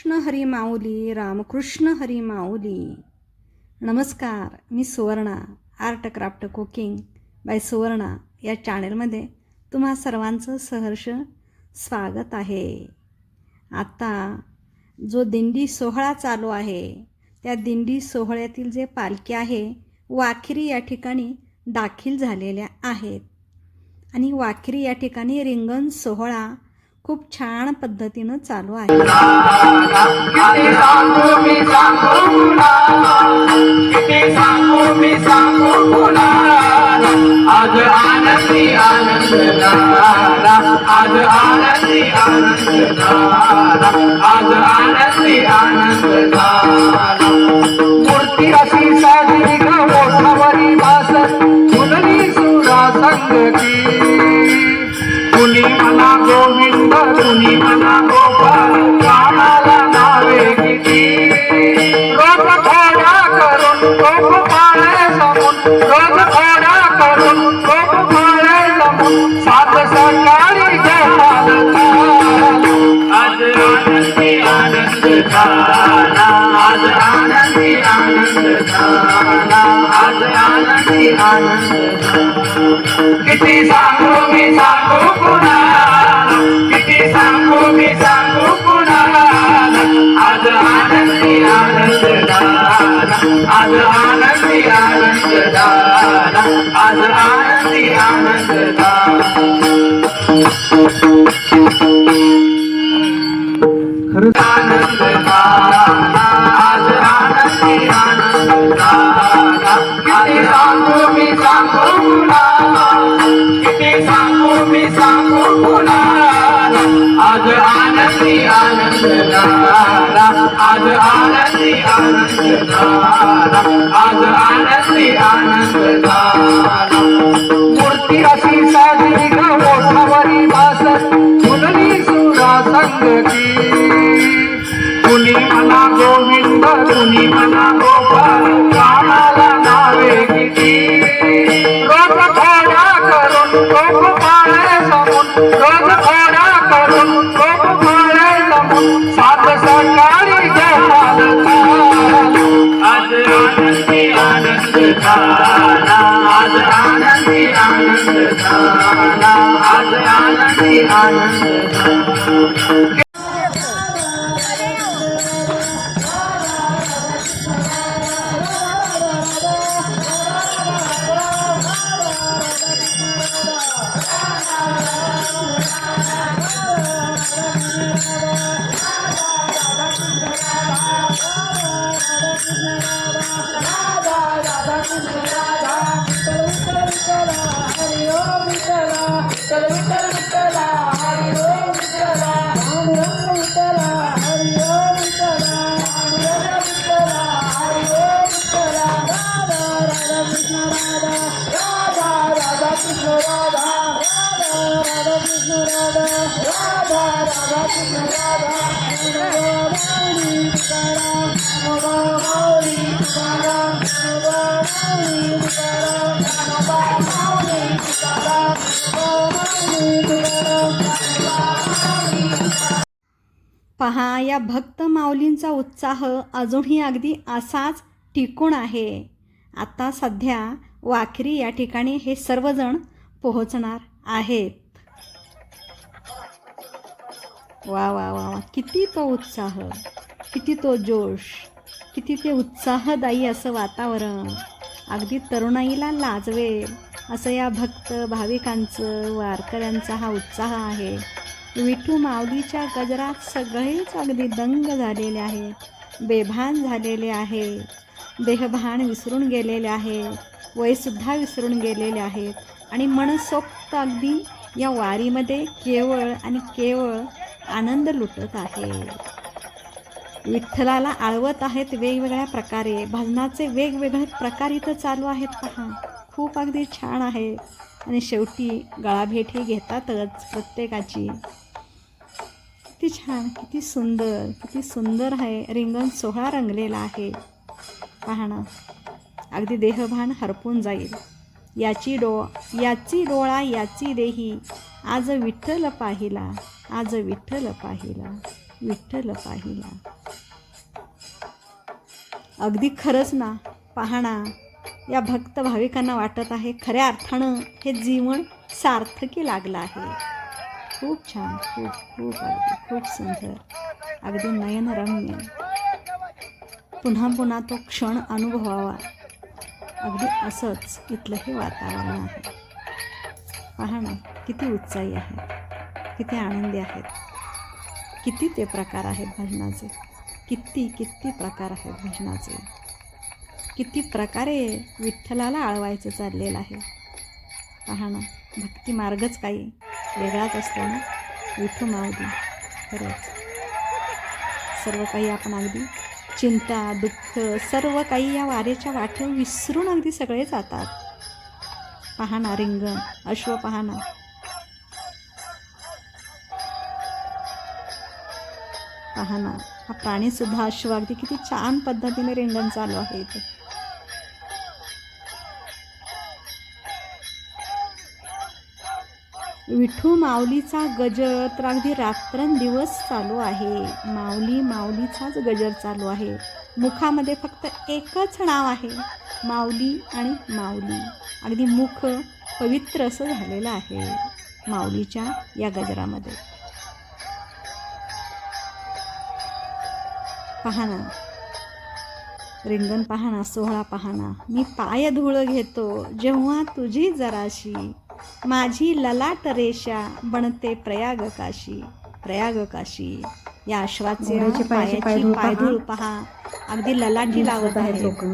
कृष्ण हरी माऊली रामकृष्ण हरी माऊली. नमस्कार मी Suvarna art craft cooking by Suvarna या चॅनेलमध्ये तुम्हा सर्वांचं सहर्ष स्वागत आहे. आता जो दिंडी सोहळा चालू आहे त्या दिंडी सोहळ्यातील जे पालखी आहे वाखरी या ठिकाणी दाखल झालेल्या आहेत. आणि वाखरी या ठिकाणी रिंगण सोहळा खूप छान पद्धतीनं चालू आहे. मूर्ती किती सांगू मी सांगू कुणाला? किती सांगू मी सांगू कुणाला? आज आनंदी आनंद आज आनंदी आनंद आज आनंदी आनंद आनंदी आनंद पहा या भक्त माऊलींचा उत्साह अजूनही अगदी असाच टिकून आहे. आता सध्या वाखरी या ठिकाणी हे सर्वजण पोहोचणार आहेत. वा वा वा वा. किती तो उत्साह किती तो जोश किती ते उत्साहदायी असं वातावरण. अगदी तरुणाईला लाजवेल असं या भक्त भाविकांचं वारकऱ्यांचा हा उत्साह आहे. विठू माऊलीच्या गजरात सगळेच अगदी दंग झालेले आहे बेभान झालेले आहे. देहभान विसरून गेलेले आहे वयसुद्धा विसरून गेलेले आहेत. आणि मनसोक्त अगदी या वारीमध्ये केवळ आणि केवळ आनंद लुटत आहे. विठ्ठलाला आळवत आहेत वेगवेगळ्या प्रकारे. भजनाचे वेगवेगळे प्रकार इथं चालू आहेत पहा. खूप अगदी छान आहे. आणि शेवटी गळाभेटी घेतातच प्रत्येकाची. किती छान किती सुंदर किती सुंदर आहे. रिंगण सोहळा रंगलेला आहे. पाहणं अगदी देहभान हरपून जाईल. याची डो याची डोळा याची देही. आज विठ्ठल पाहिला. आज विठ्ठल पाहिला विठ्ठल पाहिला. अगदी खरंच ना पाहणा. या भक्त भाविकांना वाटत आहे खऱ्या अर्थानं हे जीवन सार्थकी लागलं आहे. खूप छान खूप खूप अगदी खूप सुंदर अगदी नयनरम्य. पुन्हा पुन्हा तो क्षण अनुभवावा. अगदी असंच इथलं हे वातावरण आहे. पाहणं किती उत्साही आहे. किती आनंदी आहेत. किती ते प्रकार आहेत भजनाचे. किती किती प्रकार आहेत भजनाचे. किती प्रकारे विठ्ठलाला आळवायचं चाललेलं आहे. पहा ना भक्ती मार्गच काही वेगळाच असतो ना. विठू मावली खरंच. सर्व काही आपण अगदी चिंता दुःख सर्व काही या वारेच्या वाटेवर विसरून अगदी सगळे जातात. पहा ना रिंगण अश्व पहा पहा ना. हा प्राणीसुद्धा अश्व अगदी किती छान पद्धतीने रिंगण चालू आहे इथे. विठू माऊलीचा गजर तर अगदी रात्रंदिवस चालू आहे. माऊली माऊलीचाच गजर चालू आहे. मुखामध्ये फक्त एकच नाव आहे. माऊली आणि माऊली. अगदी मुख पवित्र असं झालेलं आहे माऊलीच्या या गजरामध्ये. पहा ना रिंगण पाहणा सोहळा पाहणा. मी पाय धुळ घेतो जेव्हा तुझी जराशी. माझी ललाट रेषा बनते प्रयाग काशी प्रयाग काशी या अश्वाचे पायाचे पायधूळ पहा. पायधूळ पहा. अगदी ललाटी लावत आहेत लोक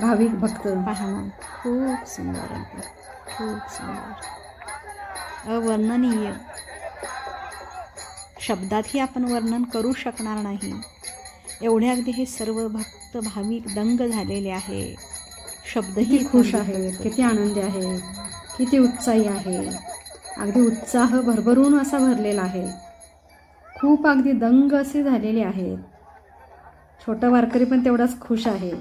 भाविक भक्त. पाहणं. खूप सुंदर आहे खूप सुंदर. अवर्णनीय. शब्दातही आपण वर्णन करू शकणार नाही. एवढे अगदी हे सर्व भक्त भाविक दंग झालेले आहे. शब्दही खुश आहेत किती आनंदी आहे किती उत्साही आहे. अगदी उत्साह भरभरून असा भरलेला आहे. खूप अगदी दंग असे झालेले आहेत. छोटं वारकरी पण तेवढाच खुश आहे.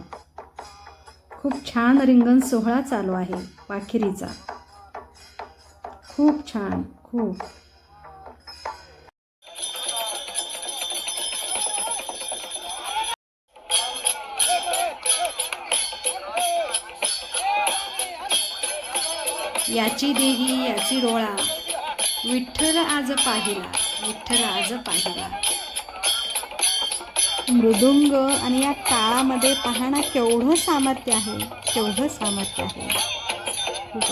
खूप छान रिंगण सोहळा चालू आहे वाखिरीचा. खूप छान खूप. याची देही याची डोळा. विठ्ठल आज पाहिला विठ्ठल आज पाहिला. मृदुंग आणि या टाळामध्ये पाहणं केवढं सामर्थ्य आहे केवढं सामर्थ्य आहे. खूप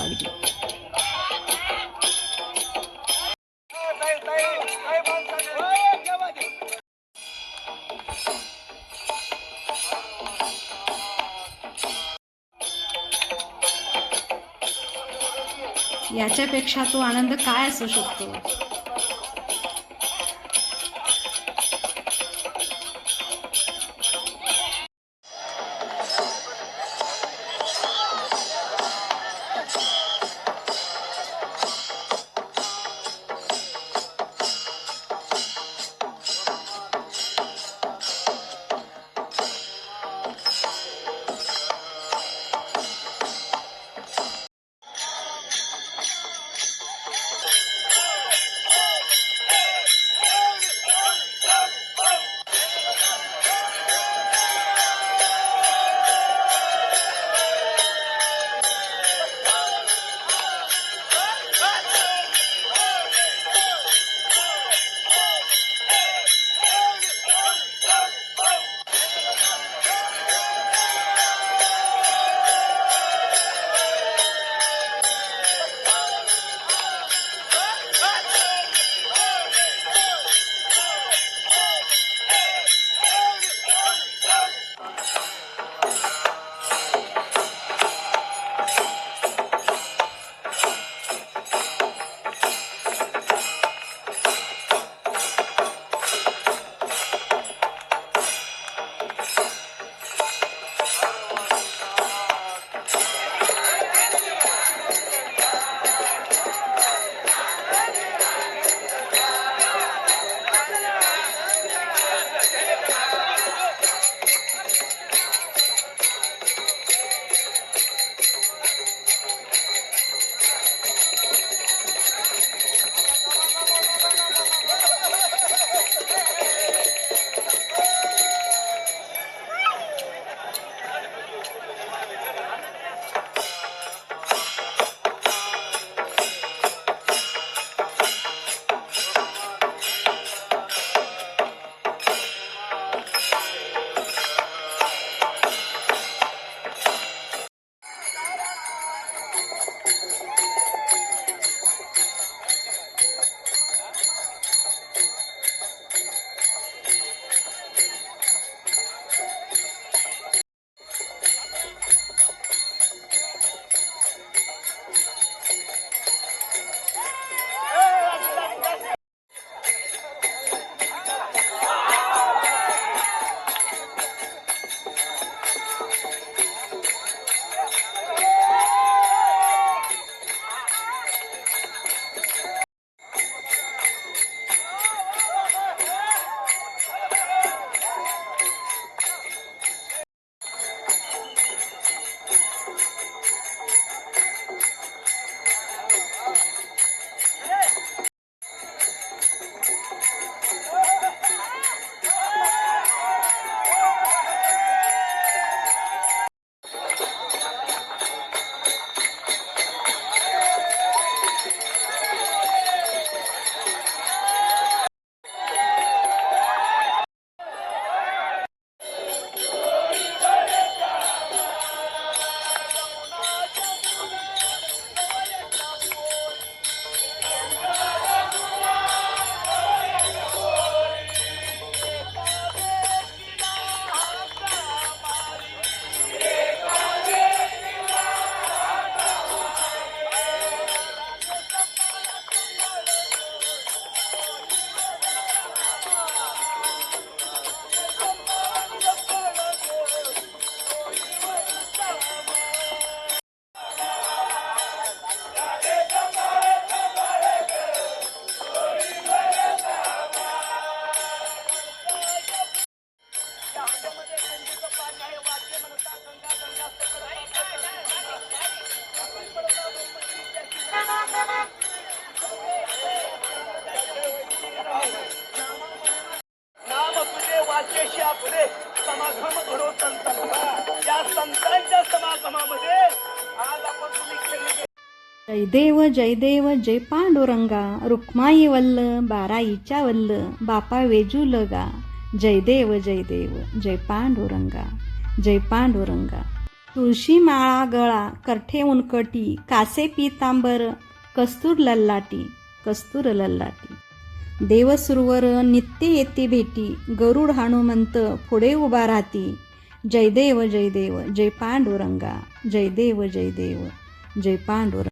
याच्यापेक्षा तो आनंद काय असू शकतो? देव जय देव जय पांडुरंगा रुक्माई वल्ल बाराईच्या वल्ल बापा वेजू लगा जय देव जय देव जय पांडुरंगा जय पांडुरंगा. तुळशी माळा गळा करठे उनकटी कासे पितांबर कस्तूर लल्लाटी कस्तूर लल्लाटी. देवसुरवर नित्य येते भेटी गरुड हनुमंत पुढे उभा राहती. जय देव जय देव जय पांडुरंगा जय देव जय देव जय पांडुरंगा.